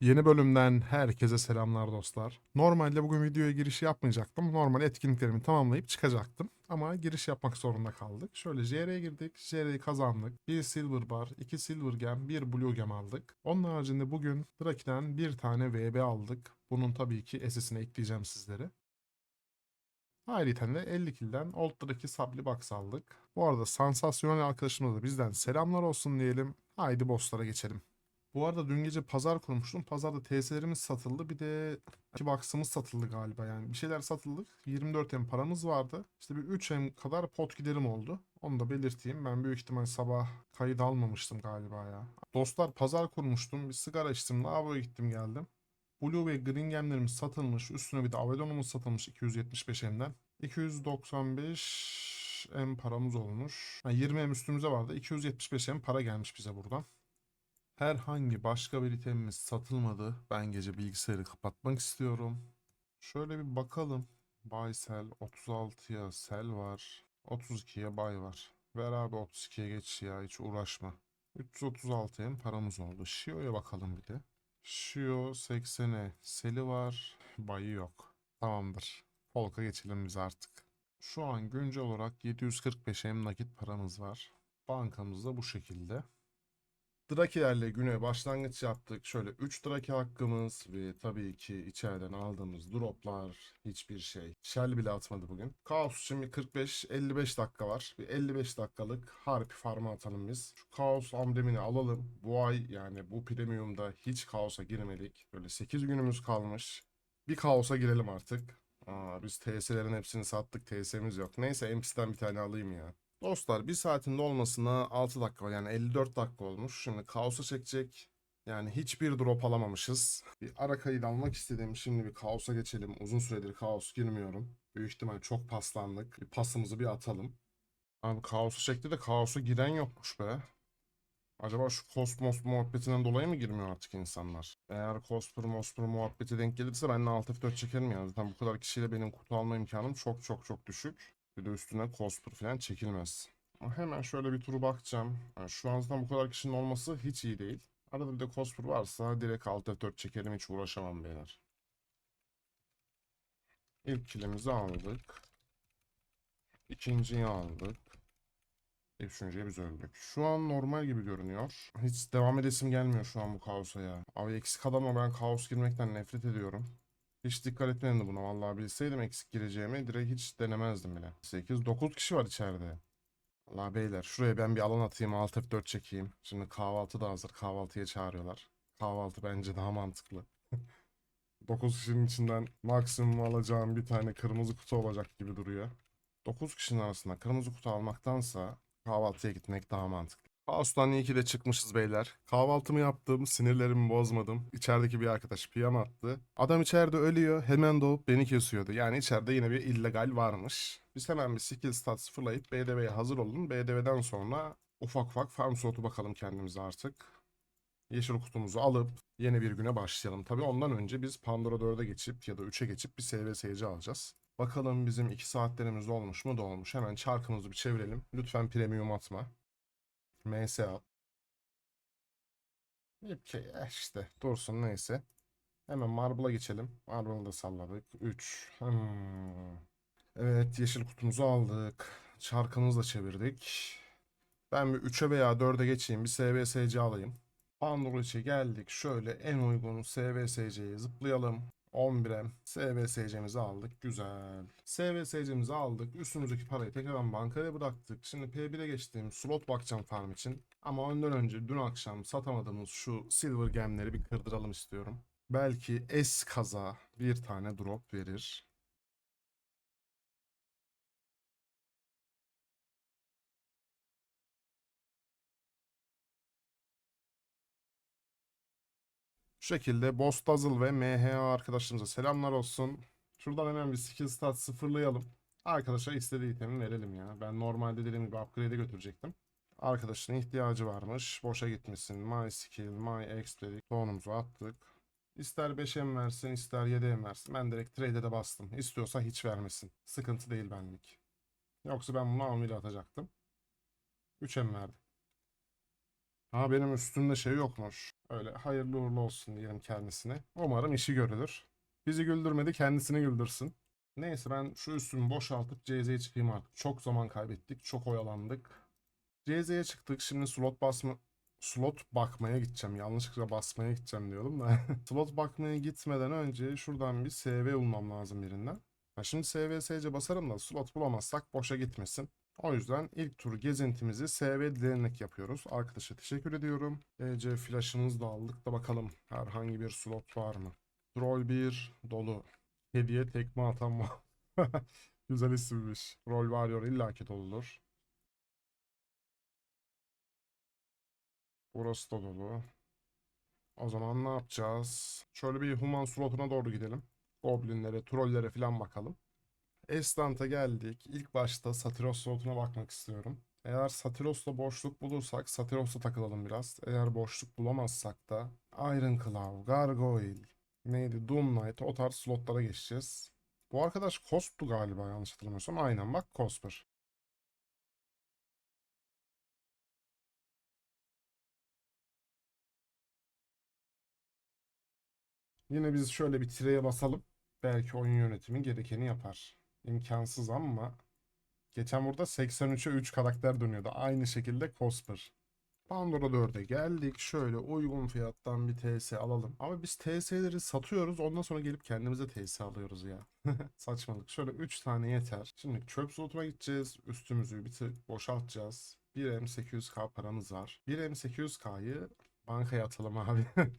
Yeni bölümden herkese selamlar dostlar. Normalde bugün videoya giriş yapmayacaktım. Normal etkinliklerimi tamamlayıp çıkacaktım. Ama giriş yapmak zorunda kaldık. Şöyle JR'ye girdik. JR'yi kazandık. Bir Silver Bar, iki Silver Gem, bir Blue Gem aldık. Onun haricinde bugün Draki'den bir tane VB aldık. Bunun tabii ki SS'ini ekleyeceğim sizlere. Ayrıca de 50 kilden Old Draki Sabli Box aldık. Bu arada sansasyonel arkadaşımıza da bizden selamlar olsun diyelim. Haydi bosslara geçelim. Bu arada dün gece pazar kurmuştum. Pazarda TS'lerimiz satıldı. Bir de iki box'ımız satıldı galiba yani. Bir şeyler satıldık. 24 M paramız vardı. İşte bir 3 M kadar pot giderim oldu. Onu da belirteyim. Ben büyük ihtimal sabah kayıt almamıştım galiba ya. Dostlar pazar kurmuştum. Bir sigara içtim. Lavaboya gittim geldim. Blue ve Green Gem'lerimiz satılmış. Üstüne bir de Avedon'umuz satılmış 275 M'den. 295 M paramız olmuş. Ha, 20 M üstümüze vardı. 275 M para gelmiş bize buradan. Herhangi başka bir itemimiz satılmadı. Ben gece bilgisayarı kapatmak istiyorum. Şöyle bir bakalım. Buy sell 36'ya sell var. 32'ye buy var. Ver abi 32'ye geç ya hiç uğraşma. 336 hem paramız oldu. Shio'ya bakalım bir de. Shio 80'e seli var. Buy'ı yok. Tamamdır. Polka geçelim biz artık. Şu an güncel olarak 745 hem nakit paramız var. Bankamız da bu şekilde. Drakilerle güne başlangıç yaptık. Şöyle 3 Draki hakkımız ve tabii ki içeriden aldığımız droplar hiçbir şey. Shell bile atmadı bugün. Kaos bir 45-55 dakika var. Bir 55 dakikalık harpi farma atalım biz. Şu Kaos amblemini alalım. Bu ay yani bu premiumda hiç kaosa girmedik. Böyle 8 günümüz kalmış. Bir kaosa girelim artık. Aa, biz TS'lerin hepsini sattık. TS'miz yok. Neyse MP'den bir tane alayım ya. Dostlar bir saatin dolmasına 6 dakika. Yani 54 dakika olmuş. Şimdi kaosa çekecek. Yani hiçbir drop alamamışız. Bir ara kayıt almak istedim. Şimdi bir kaosa geçelim. Uzun süredir kaos girmiyorum. Büyük ihtimal çok paslandık. Bir pasımızı bir atalım. Abi kaosu çekti de kaosa giren yokmuş be. Acaba şu Cosmos muhabbetinden dolayı mı girmiyor artık insanlar? Eğer Cosper Mosper muhabbeti denk gelirse ben de Alt F4 çekerim yani. Zaten bu kadar kişiyle benim kutu alma imkanım çok çok çok düşük. Bir de üstüne Cosper falan çekilmez. Hemen şöyle bir turu bakacağım. Yani şu an zaten bu kadar kişinin olması hiç iyi değil. Arada bir de Cosper varsa direkt Alt F4 çekerim hiç uğraşamam beyler. İlk kilimizi aldık. İkinciyi aldık. Üçüncüye biz öldük. Şu an normal gibi görünüyor. Hiç devam edesim gelmiyor şu an bu kaosa ya. Abi eksik adamla ben kaos girmekten nefret ediyorum. Hiç dikkat etmedim buna. Vallahi bilseydim eksik gireceğimi direkt hiç denemezdim bile. 8, 9 kişi var içeride. Allah beyler şuraya ben bir alan atayım alt F4 çekeyim. Şimdi kahvaltı da hazır. Kahvaltıya çağırıyorlar. Kahvaltı bence daha mantıklı. 9 kişinin içinden maksimum alacağım bir tane kırmızı kutu olacak gibi duruyor. 9 kişinin arasında kırmızı kutu almaktansa kahvaltıya gitmek daha mantıklı. Kaos'tan iyi ki de çıkmışız beyler. Kahvaltımı yaptım, sinirlerimi bozmadım. İçerideki bir arkadaş piyam attı. Adam içeride ölüyor, hemen doğup beni kesiyordu. Yani içeride yine bir illegal varmış. Biz hemen bir skill stat sıfırlayıp BDV'ye hazır olun. BDV'den sonra ufak ufak farm slotu bakalım kendimize artık. Yeşil kutumuzu alıp yeni bir güne başlayalım. Tabii ondan önce biz Pandora 4'e geçip ya da 3'e geçip bir SVS'ci alacağız. Bakalım bizim 2 saatlerimiz dolmuş mu dolmuş. Hemen çarkımızı bir çevirelim. Lütfen premium atma. MS at. Okey eh işte dursun neyse. Hemen Marble'a geçelim. Marble'ı da salladık. 3. Hmm. Evet yeşil kutumuzu aldık. Çarkımızı da çevirdik. Ben bir 3'e veya 4'e geçeyim. Bir SVSC alayım. Pandora içe geldik. Şöyle en uygun SVSC'ye zıplayalım. 11'e SVSC'mizi aldık. Güzel. SVSC'mizi aldık. Üstümüzdeki parayı tekrardan bankaya bıraktık. Şimdi P1'e geçtiğim slot bakacağım farm için. Ama ondan önce dün akşam satamadığımız şu silver gemleri bir kırdıralım istiyorum. Belki S kaza bir tane drop verir. Bu şekilde Boss Dazzle ve MHA arkadaşlarımıza selamlar olsun. Şuradan hemen bir skill stat sıfırlayalım. Arkadaşa istediği itemi verelim ya. Ben normalde dediğim gibi upgrade'e götürecektim. Arkadaşın ihtiyacı varmış. Boşa gitmesin. My skill, my X dedik. Sonumuzu attık. İster 5M versin, ister 7M versin. Ben direkt trade'e de bastım. İstiyorsa hiç vermesin. Sıkıntı değil benlik. Yoksa ben bunu amile atacaktım. 3M verdim. Ha benim üstümde şey yokmuş. Öyle hayırlı uğurlu olsun diyelim kendisine. Umarım işi görülür. Bizi güldürmedi kendisini güldürsün. Neyse ben şu üstümü boşaltıp CZ'ye çıkayım artık. Çok zaman kaybettik. Çok oyalandık. CZ'ye çıktık. Şimdi slot basma slot bakmaya gideceğim. Yanlışlıkla basmaya gideceğim diyordum da. slot bakmaya gitmeden önce şuradan bir SV bulmam lazım birinden. Ha şimdi SVSC basarım da slot bulamazsak boşa gitmesin. O yüzden ilk tur gezintimizi SV dilenerek yapıyoruz. Arkadaşa teşekkür ediyorum. EC flash'ımızı da aldık da bakalım herhangi bir slot var mı? Troll 1 dolu. Hediye tekme atan var. Güzel isimmiş. Roll Warrior illaki doludur. Burası da dolu. O zaman ne yapacağız? Şöyle bir human slotuna doğru gidelim. Goblinlere, trollere falan bakalım. Estant'a geldik. İlk başta Satiros slotuna bakmak istiyorum. Eğer Satiros'ta boşluk bulursak Satiros'ta takılalım biraz. Eğer boşluk bulamazsak da Iron Claw, Gargoyle, neydi Doom Knight o tarz slotlara geçeceğiz. Bu arkadaş Cosp'tu galiba yanlış hatırlamıyorsam. Aynen bak Cosper. Yine biz şöyle bir tireye basalım. Belki oyun yönetimi gerekeni yapar. İmkansız ama geçen burada 83'e 3 karakter dönüyordu. Aynı şekilde Cosper. Pandora 4'e geldik. Şöyle uygun fiyattan bir TS alalım. Ama biz TS'leri satıyoruz. Ondan sonra gelip kendimize TS alıyoruz ya. Saçmalık. Şöyle 3 tane yeter. Şimdi çöp slotuna gideceğiz. Üstümüzü bir tık boşaltacağız. 1M800K paramız var. 1M800K'yı bankaya atalım abi.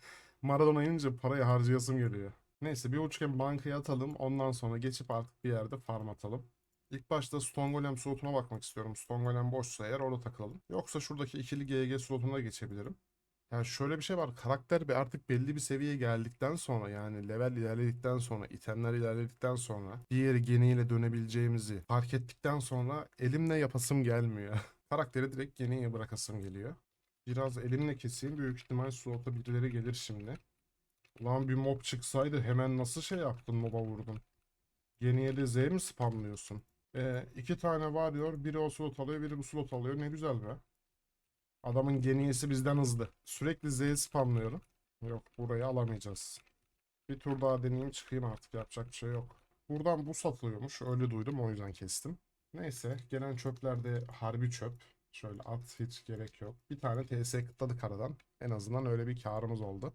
Maradona inince parayı harcayasım geliyor. Neyse bir uçken bankaya atalım. Ondan sonra geçip artık bir yerde farm atalım. İlk başta Stone Golem slotuna bakmak istiyorum. Stone Golem boşsa eğer orada takılalım. Yoksa şuradaki ikili GG slotuna geçebilirim. Yani şöyle bir şey var. Karakter bir artık belli bir seviyeye geldikten sonra yani level ilerledikten sonra, itemler ilerledikten sonra diğer geniyle dönebileceğimizi fark ettikten sonra elimle yapasım gelmiyor. Karakteri direkt geniye bırakasım geliyor. Biraz elimle keseyim. Büyük ihtimal slota birileri gelir şimdi. Lan bir mob çıksaydı hemen nasıl şey yaptın moba vurdun? Geniye de Z mi spamlıyorsun? Ee, iki tane varıyor. Biri o slot alıyor, biri bu slot alıyor. Ne güzel be. Adamın geniyesi bizden hızlı. Sürekli Z spamlıyorum. Yok burayı alamayacağız. Bir tur daha deneyeyim çıkayım artık yapacak bir şey yok. Buradan bu satılıyormuş. Öyle duydum o yüzden kestim. Neyse gelen çöplerde harbi çöp. Şöyle at hiç gerek yok. Bir tane TS kıtladık aradan. En azından öyle bir karımız oldu.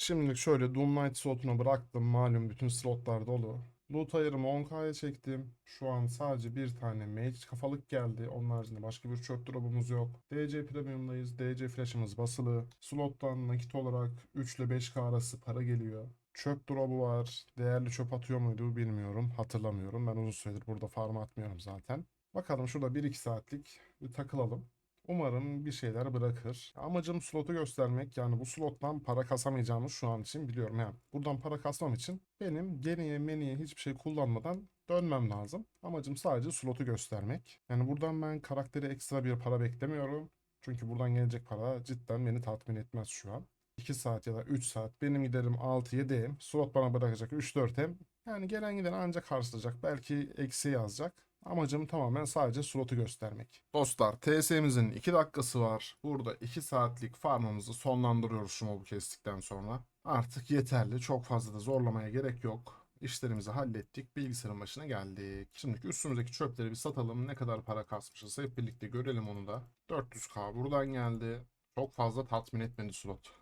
Şimdilik şöyle Doom Knight slotuna bıraktım. Malum bütün slotlar dolu. Loot ayarımı 10k'ya çektim. Şu an sadece bir tane mage kafalık geldi. Onun haricinde başka bir çöp drop'umuz yok. DC Premium'dayız. DC flash'ımız basılı. Slottan nakit olarak 3 ile 5k arası para geliyor. Çöp drop'u var. Değerli çöp atıyor muydu bilmiyorum. Hatırlamıyorum. Ben uzun süredir burada farm atmıyorum zaten. Bakalım şurada 1-2 saatlik bir takılalım. Umarım bir şeyler bırakır. Amacım slotu göstermek. Yani bu slottan para kasamayacağımız şu an için biliyorum. Yani buradan para kasmam için benim geriye meniye hiçbir şey kullanmadan dönmem lazım. Amacım sadece slotu göstermek. Yani buradan ben karakteri ekstra bir para beklemiyorum. Çünkü buradan gelecek para cidden beni tatmin etmez şu an. 2 saat ya da 3 saat benim giderim 6-7'im. Slot bana bırakacak 3-4'em. Yani gelen giden ancak karşılayacak. Belki eksi yazacak. Amacım tamamen sadece slotu göstermek. Dostlar TS'mizin 2 dakikası var. Burada 2 saatlik farmımızı sonlandırıyoruz şu mobu kestikten sonra. Artık yeterli. Çok fazla da zorlamaya gerek yok. İşlerimizi hallettik. Bilgisayarın başına geldik. Şimdi üstümüzdeki çöpleri bir satalım. Ne kadar para kasmışız hep birlikte görelim onu da. 400k buradan geldi. Çok fazla tatmin etmedi slot.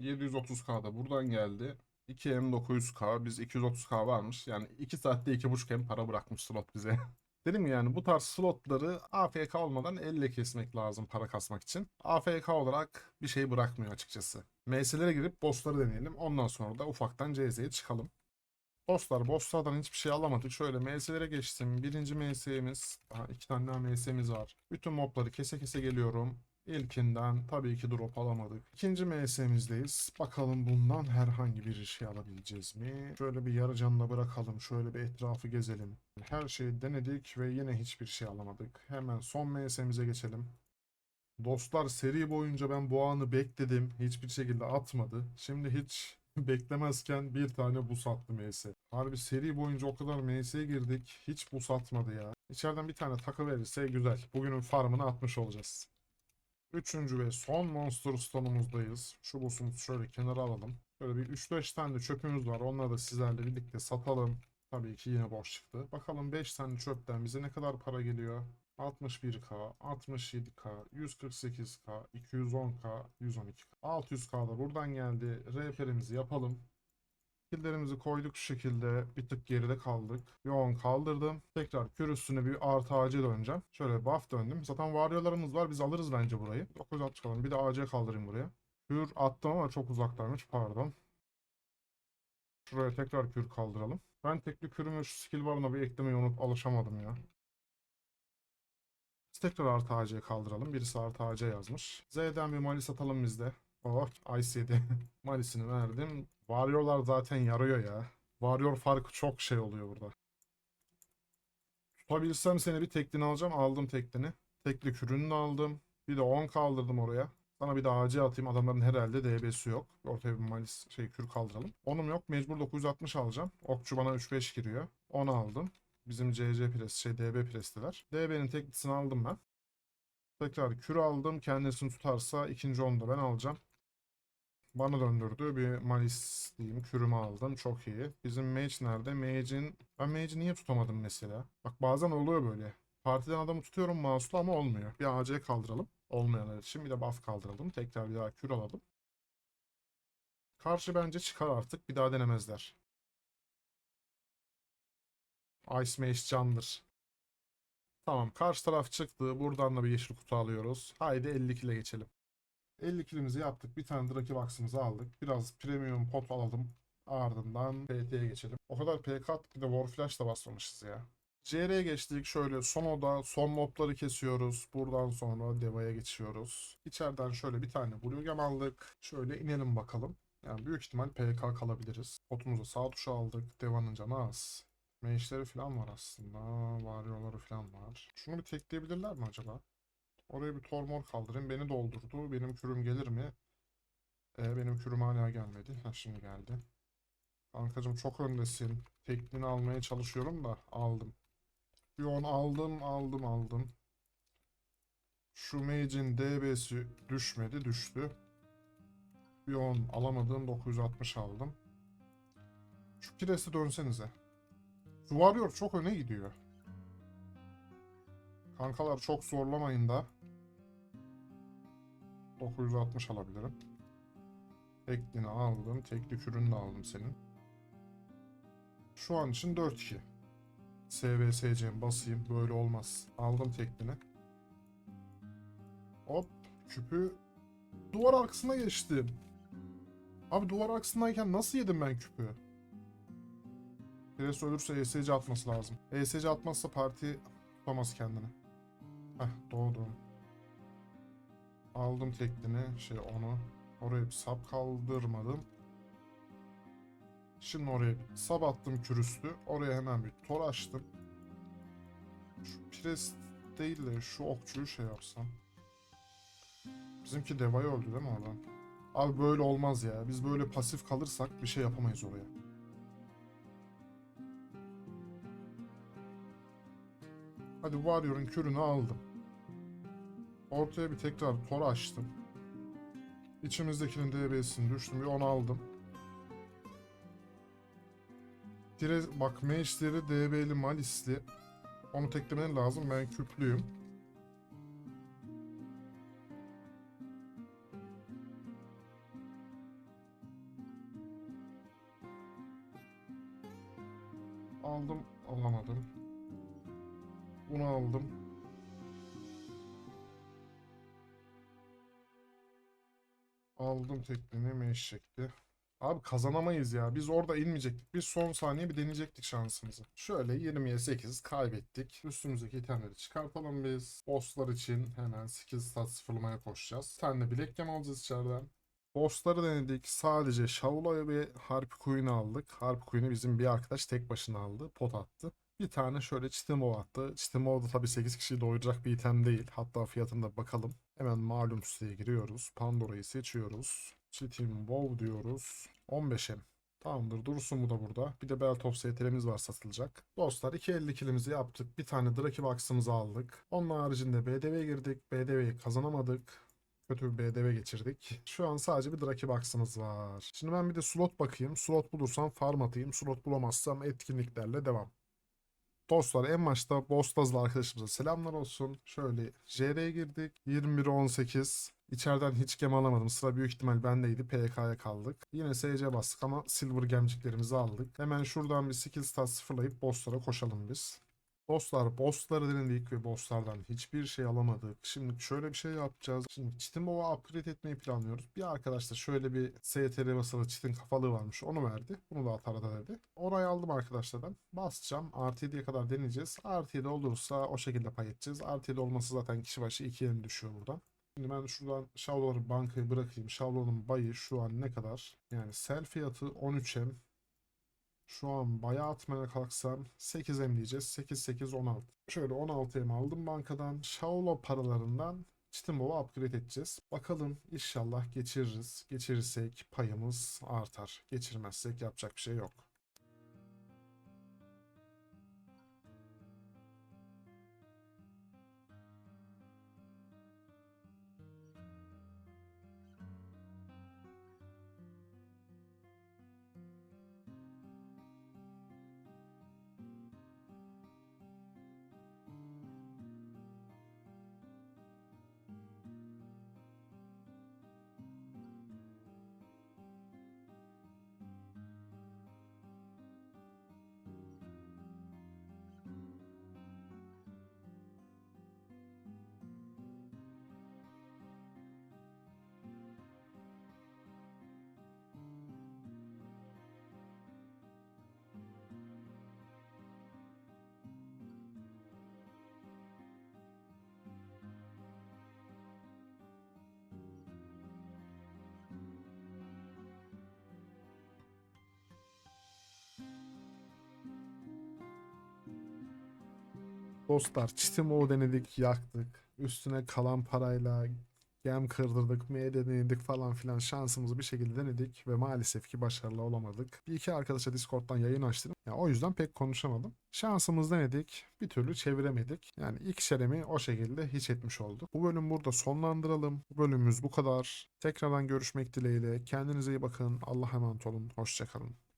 730k da buradan geldi. 2M 900k biz 230k varmış. Yani 2 saatte 2.5M para bırakmış slot bize. Dedim ya yani bu tarz slotları AFK olmadan elle kesmek lazım para kasmak için. AFK olarak bir şey bırakmıyor açıkçası. MS'lere girip bossları deneyelim. Ondan sonra da ufaktan CZ'ye çıkalım. Dostlar bosslardan hiçbir şey alamadık. Şöyle MS'lere geçtim. Birinci MS'miz. Daha iki tane daha MS'miz var. Bütün mobları kese kese geliyorum. İlkinden tabii ki drop alamadık. İkinci MS'mizdeyiz. Bakalım bundan herhangi bir şey alabileceğiz mi? Şöyle bir yarı canla bırakalım. Şöyle bir etrafı gezelim. Her şeyi denedik ve yine hiçbir şey alamadık. Hemen son MS'mize geçelim. Dostlar seri boyunca ben bu anı bekledim. Hiçbir şekilde atmadı. Şimdi hiç Beklemezken bir tane bu sattı MS. Harbi seri boyunca o kadar MS'ye girdik. Hiç bu satmadı ya. İçeriden bir tane takı verirse güzel. Bugünün farmını atmış olacağız. Üçüncü ve son Monster Stone'umuzdayız. Şu boss'umuzu şöyle kenara alalım. Böyle bir 3-5 tane de çöpümüz var. Onları da sizlerle birlikte satalım. Tabii ki yine boş çıktı. Bakalım 5 tane çöpten bize ne kadar para geliyor? 61k, 67k, 148k, 210k, 112k. 600k da buradan geldi. Rehberimizi yapalım. Skill'lerimizi koyduk şu şekilde. Bir tık geride kaldık. Yoğun kaldırdım. Tekrar kür bir artı AC döneceğim. Şöyle buff döndüm. Zaten varyolarımız var. Biz alırız bence burayı. 960 kalın. Bir de AC kaldırayım buraya. Kür attım ama çok uzaktaymış. Pardon. Şuraya tekrar kür kaldıralım. Ben tekli kürümü şu skill barına bir eklemeyi unut alışamadım ya. Biz tekrar artı AC kaldıralım. Birisi artı AC yazmış. Z'den bir mali satalım biz de. Oh Ice. Malisini verdim. Warrior'lar zaten yarıyor ya. Warrior farkı çok şey oluyor burada. Tutabilsem seni bir teklini alacağım. Aldım teklini. Tekli kürünü aldım. Bir de 10 kaldırdım oraya. Sana bir de AC atayım. Adamların herhalde DB'si yok. Ortaya bir malis şey kür kaldıralım. Onum yok. Mecbur 960 alacağım. Okçu bana 3-5 giriyor. 10 aldım. Bizim CC pres şey DB prestiler. DB'nin teklisini aldım ben. Tekrar kür aldım. Kendisini tutarsa ikinci onu da ben alacağım. Bana döndürdü. Bir malis diyeyim. Kürümü aldım. Çok iyi. Bizim mage nerede? Mage'in... Ben mage'i niye tutamadım mesela? Bak bazen oluyor böyle. Partiden adamı tutuyorum mouse'la ama olmuyor. Bir AC kaldıralım. Olmayanlar için bir de buff kaldıralım. Tekrar bir daha kür alalım. Karşı bence çıkar artık. Bir daha denemezler. Ice Mage candır. Tamam karşı taraf çıktı. Buradan da bir yeşil kutu alıyoruz. Haydi 52 ile geçelim. 50 kilimizi yaptık. Bir tane Draki Box'ımızı aldık. Biraz premium pot alalım. Ardından PT'ye geçelim. O kadar PK attık bir de Warflash da basmamışız ya. CR'ye geçtik. Şöyle son oda, son mobları kesiyoruz. Buradan sonra Deva'ya geçiyoruz. İçeriden şöyle bir tane Blue aldık. Şöyle inelim bakalım. Yani büyük ihtimal PK kalabiliriz. Potumuzu sağ tuşa aldık. Deva'nın canı az. Mage'leri falan var aslında. Varyoları falan var. Şunu bir tekleyebilirler mi acaba? Oraya bir tormor kaldırayım. Beni doldurdu. Benim kürüm gelir mi? Ee, benim kürüm hala gelmedi. Ha şimdi geldi. Kankacım çok öndesin. Teklini almaya çalışıyorum da aldım. Bir on aldım aldım aldım. Şu mage'in DB'si düşmedi düştü. Bir on alamadığım 960 aldım. Şu kiresi dönsenize. Warrior çok öne gidiyor. Kankalar çok zorlamayın da. 960 alabilirim. Teklini aldım. Tekli kürünü de aldım senin. Şu an için 4-2. SVSC'm basayım. Böyle olmaz. Aldım teklini. Hop. Küpü duvar arkasına geçtim. Abi duvar arkasındayken nasıl yedim ben küpü? Pires ölürse ESC atması lazım. ESC atmazsa parti tutamaz kendini. Heh doğdum. Aldım teklini. Şey onu. Oraya bir sap kaldırmadım. Şimdi oraya bir sap attım kürüstü. Oraya hemen bir tor açtım. Şu pres değil de şu okçuyu şey yapsam. Bizimki devayı öldü değil mi adam? Abi böyle olmaz ya. Biz böyle pasif kalırsak bir şey yapamayız oraya. Hadi Warrior'ın kürünü aldım. Ortaya bir tekrar tor açtım. İçimizdekinin DB'sini düştüm. Bir onu aldım. Dire, bak mage'leri DB'li malisli. Onu teklemen lazım. Ben küplüyüm. Aldım teklini meş çekti. Abi kazanamayız ya. Biz orada inmeyecektik. Biz son saniye bir deneyecektik şansımızı. Şöyle 20'ye 8 kaybettik. Üstümüzdeki itemleri çıkartalım biz. Bosslar için hemen skill stat sıfırlamaya koşacağız. Bir tane de bilek gem alacağız içeriden. Bossları denedik. Sadece Shaola'ya ve Harpy Queen'i aldık. Harpy Queen'i bizim bir arkadaş tek başına aldı. Pot attı. Bir tane şöyle Çitimo attı. Çitimo da tabii 8 kişiyi doyuracak bir item değil. Hatta fiyatına bakalım. Hemen malum siteye giriyoruz. Pandora'yı seçiyoruz. WoW diyoruz. 15'e. Tamamdır dursun bu da burada. Bir de Belt of STR'miz var satılacak. Dostlar 2.50 kilimizi yaptık. Bir tane Draki Box'ımızı aldık. Onun haricinde BDV'ye girdik. BDV'yi kazanamadık. Kötü bir BDV geçirdik. Şu an sadece bir Draki Box'ımız var. Şimdi ben bir de slot bakayım. Slot bulursam farm atayım. Slot bulamazsam etkinliklerle devam. Dostlar en başta Bostazlı arkadaşımıza selamlar olsun. Şöyle JR'ye girdik. 21-18. İçeriden hiç gem alamadım. Sıra büyük ihtimal bendeydi. PK'ya kaldık. Yine SC bastık ama Silver gemciklerimizi aldık. Hemen şuradan bir skill stat sıfırlayıp bosslara koşalım biz. Bosslar, bossları denedik ve bosslardan hiçbir şey alamadık. Şimdi şöyle bir şey yapacağız. Şimdi Çitin Baba upgrade etmeyi planlıyoruz. Bir arkadaş da şöyle bir STR basılı Çitin kafalığı varmış. Onu verdi. Bunu da atar da dedi. Orayı aldım arkadaşlardan. Basacağım. Artı 7'ye kadar deneyeceğiz. Artı 7 olursa o şekilde pay edeceğiz. Artı 7 olması zaten kişi başı 2 yen düşüyor buradan. Şimdi ben şuradan Şavlo'ları bankaya bırakayım. Şavlo'nun bayı şu an ne kadar? Yani sell fiyatı 13M. Şu an baya atmaya kalksam 8M diyeceğiz. 8, 8, 16. Şöyle 16M aldım bankadan. Şavlo paralarından Çitinbova upgrade edeceğiz. Bakalım inşallah geçiririz. Geçirirsek payımız artar. Geçirmezsek yapacak bir şey yok. Dostlar Çitimo denedik yaktık. Üstüne kalan parayla gem kırdırdık, M denedik falan filan şansımızı bir şekilde denedik ve maalesef ki başarılı olamadık. Bir iki arkadaşa Discord'dan yayın açtım. Yani o yüzden pek konuşamadım. Şansımız denedik. Bir türlü çeviremedik. Yani ilk şeremi o şekilde hiç etmiş olduk. Bu bölüm burada sonlandıralım. Bu bölümümüz bu kadar. Tekrardan görüşmek dileğiyle. Kendinize iyi bakın. Allah'a emanet olun. Hoşçakalın.